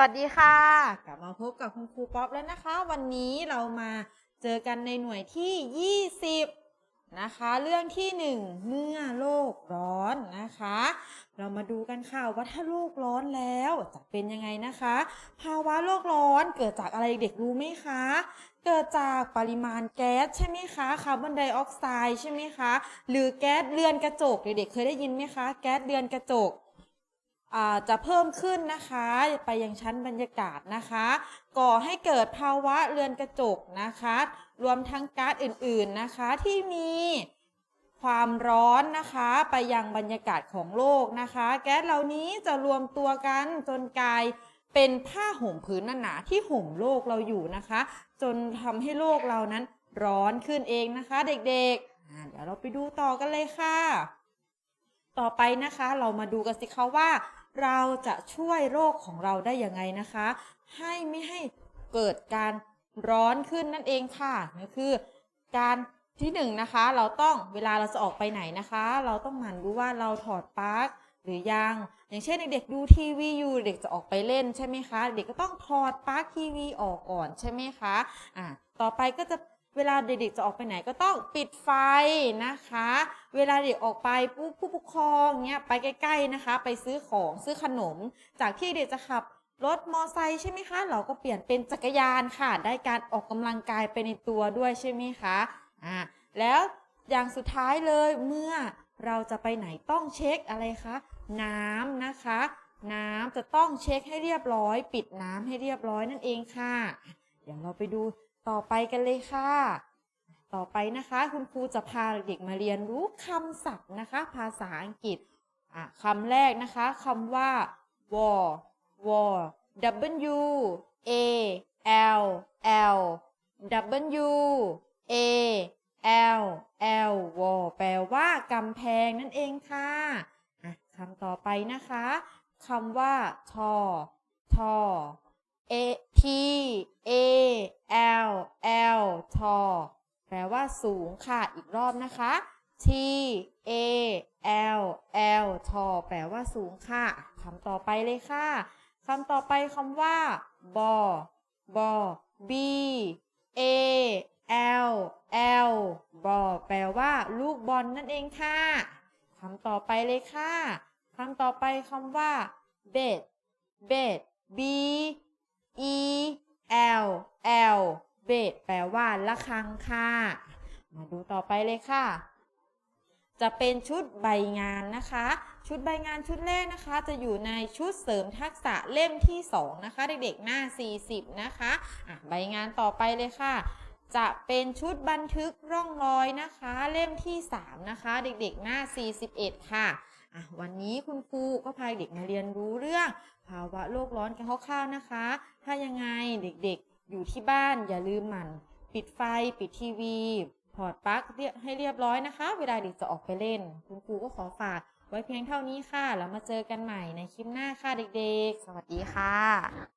วัสดีค่ะ กลับมาพบกับคุณครูป๊อปแล้วนะคะ วันนี้เรามาเจอกันในหน่วยที่ 20 นะคะ เรื่องที่ 1 เมื่อโลกร้อนนะคะ เรามาดูกันค่ะว่าถ้าโลกร้อนแล้วจะเป็นยังไงนะคะ ภาวะโลกร้อนเกิดจากอะไรเด็กรู้ไหมคะ เกิดจากปริมาณแก๊สใช่ไหมคะคาร์บอนไดออกไซด์ใช่ไหมคะ หรือแก๊สเรือนกระจกเด็กๆเคยได้ยินไหมคะ แก๊สเรือนกระจก จะเพิ่มขึ้นนะคะ ไปยังชั้นบรรยากาศนะคะ ก่อให้เกิดภาวะเรือนกระจกนะคะ รวมทั้งก๊าซอื่นๆนะคะที่มีความร้อนนะคะไปยังบรรยากาศของโลกนะคะ แก๊สเหล่านี้จะรวมตัวกันจนกลายเป็นผ้าห่มผืนหนาๆที่ห่มโลกเราอยู่นะคะ จนทำให้โลกเรานั้นร้อนขึ้นเองนะคะ เด็กๆเดี๋ยวเราไปดูต่อกันเลยค่ะ ต่อไปนะคะ เรามาดูกันสิคะว่า เราจะช่วยโรคของเราได้ยังไงนะคะ ให้ไม่ให้เกิดการร้อนขึ้นนั่นเองค่ะนั่นคือ การที่หนึ่งนะคะ เราต้องเวลาเราจะออกไปไหนนะคะ เราต้องหมั่นดูว่าเราถอดปลั๊กหรือยัง อย่างเช่นเด็กๆดูทีวีอยู่เด็กจะออกไปเล่นใช่ไหมคะ เด็กก็ต้องถอดปลั๊กทีวีออกก่อนใช่ไหมคะอ่าต่อไปก็จะ เวลาเด็กๆจะออกไปไหนก็ต้องปิดไฟนะคะ เวลาเด็กออกไปผู้ปกครองเนี้ยไปใกล้ ๆนะคะ ไปซื้อของซื้อขนม จากที่เด็กจะขับรถมอไซค์ใช่ไหมคะ เราก็เปลี่ยนเป็นจักรยานค่ะ ได้การออกกำลังกายไปในตัวด้วยใช่ไหมคะอ่าแล้วอย่างสุดท้ายเลยเมื่อเราจะไปไหนต้องเช็คอะไรคะน้ำนะคะ น้ำจะต้องเช็คให้เรียบร้อย ปิดน้ำให้เรียบร้อยนั่นเองค่ะ เดี๋ยวเราไปดู ต่อไปกันเลยค่ะ ต่อไปนะคะ คุณครูจะพาเด็กมาเรียนรู้คำศัพท์นะคะ ภาษาอังกฤษคำแรกนะคะคำว่า war war w a l l w a l l war แปลว่ากำแพงนั่นเองค่ะคำต่อไปนะคะคำว่าทอทอ a t a l l ทอแปลว่าสูงค่ะ อีกรอบนะคะ t a l l ทอแปลว่าสูงค่ะคำต่อไปเลยค่ะคำต่อไปคำว่า บอบอ b a l l บอแปลว่า ลูกบอลนั่นเองค่ะคำต่อไปเลยค่ะคำต่อไปคำว่า bed bed b e l l เบตแปลว่าละครังค่ะ มาดูต่อไปเลยค่ะ จะเป็นชุดใบงานนะคะ ชุดใบงานชุดแรกนะคะ จะอยู่ในชุดเสริมทักษะเล่มที่ 2 นะคะ เด็กๆหน้า 40 นะคะะใบงานต่อไปเลยค่ะ จะเป็นชุดบันทึกร่องรอยนะคะ เล่มที่ 3 นะคะ เด็กๆหน้า 41 ค่ะอะวันนี้คุณครูก็พาเด็กมาเรียนรู้เรื่อง ภาวะโลกร้อนกันคร่าวๆนะคะ ถ้ายังไงเด็กๆอยู่ที่บ้านอย่าลืมหมั่นปิดไฟปิดทีวีถอดปลั๊กให้เรียบร้อยนะคะ เวลาเด็กจะออกไปเล่น คุณครูก็ขอฝากไว้เพียงเท่านี้ค่ะ แล้วมาเจอกันใหม่ในคลิปหน้าค่ะเด็กๆ สวัสดีค่ะ